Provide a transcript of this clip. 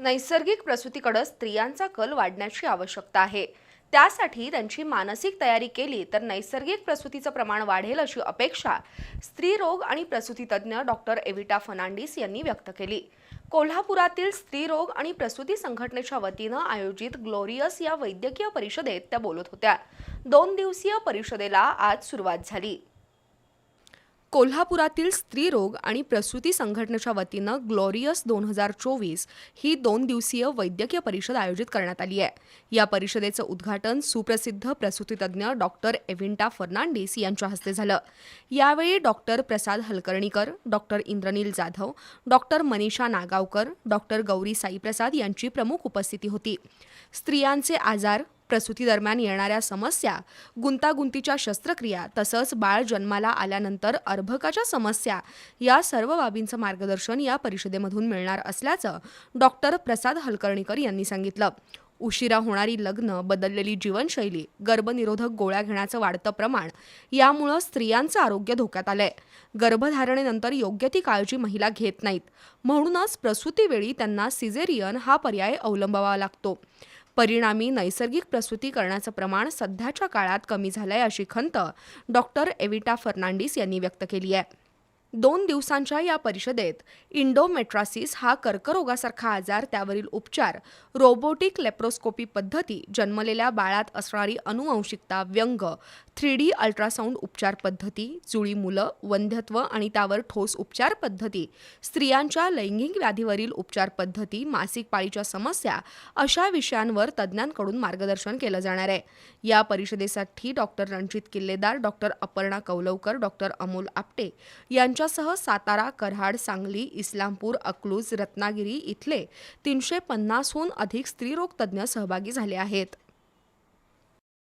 नैसर्गिक प्रसूतीकडे स्त्रियांचा कल वाढण्याची आवश्यकता आहे. त्यासाठी त्यांची मानसिक तयारी केली तर नैसर्गिक प्रसूतीचं प्रमाण वाढेल अशी अपेक्षा स्त्रीरोग आणि प्रसूतीतज्ज्ञ डॉक्टर एविटा फर्नांडिस यांनी व्यक्त केली. कोल्हापुरातील स्त्रीरोग आणि प्रसूती संघटनेच्या वतीनं आयोजित ग्लोरियस या वैद्यकीय परिषदेत त्या बोलत होत्या. दोन दिवसीय परिषदेला आज सुरुवात झाली. कोल्हापुरातील स्त्रीरोग आणि प्रसूती संघटनेच्या वतीनं ग्लोरियस दोन हजार चोवीस ही दोन दिवसीय वैद्यकीय परिषद आयोजित करण्यात आली आहे. या परिषदेचं उद्घाटन सुप्रसिद्ध प्रसूतीतज्ञ डॉक्टर एव्हिंटा फर्नांडिस यांच्या हस्ते झालं. यावेळी doctor Prasad Halkarnikar doctor Indranil Jadhav doctor Manisha Nagavkar doctor Gauri Saiprasad यांची प्रमुख उपस्थिती होती. स्त्रियांचे आजार प्रसूतीदरम्यान येणाऱ्या समस्या गुंतागुंतीच्या शस्त्रक्रिया तसंच बाळ जन्माला आल्यानंतर अर्भकाच्या समस्या या सर्व बाबींचं मार्गदर्शन या परिषदेमधून मिळणार असल्याचं डॉक्टर प्रसाद हलकर्णीकर यांनी सांगितलं. उशिरा होणारी लग्न बदललेली जीवनशैली गर्भनिरोधक गोळ्या घेण्याचं वाढतं प्रमाण यामुळं स्त्रियांचं आरोग्य धोक्यात आलंय. गर्भधारणेनंतर योग्य ती काळजी महिला घेत नाहीत. म्हणूनच प्रसूतीवेळी त्यांना सिझेरियन हा पर्याय अवलंबावा लागतो. परिणामी नैसर्गिक प्रसूती करण्याचं प्रमाण सध्याच्या काळात कमी झालंय अशी खंत डॉक्टर एविटा फर्नांडिस यांनी व्यक्त केली आहे. दोन दिवसांच्या या परिषदेत इंडोमेट्रासिस हा कर्करोगासारखा आजार त्यावरील उपचार रोबोटिक लेप्रोस्कोपी पद्धती जन्मलेल्या बाळात असणारी अनुवंशिकता व्यंग थ्री डी अल्ट्रासाऊंड उपचार पद्धती जुळी मुलं वंध्यत्व आणि त्यावर ठोस उपचार पद्धती स्त्रियांच्या लैंगिक व्याधीवरील उपचार पद्धती मासिक पाळीच्या समस्या अशा विषयांवर तज्ज्ञांकडून मार्गदर्शन केलं जाणार आहे. या परिषदेसाठी doctor Ranjit Killedar doctor Aparna Kaulavkar doctor Amol Apte यांच्या यांच्यासह सातारा कराड सांगली इस्लामपूर अकलूज रत्नागिरी इथले तीनशे पन्नासहून अधिक स्त्रीरोग तज्ज्ञ सहभागी झाले आहेत.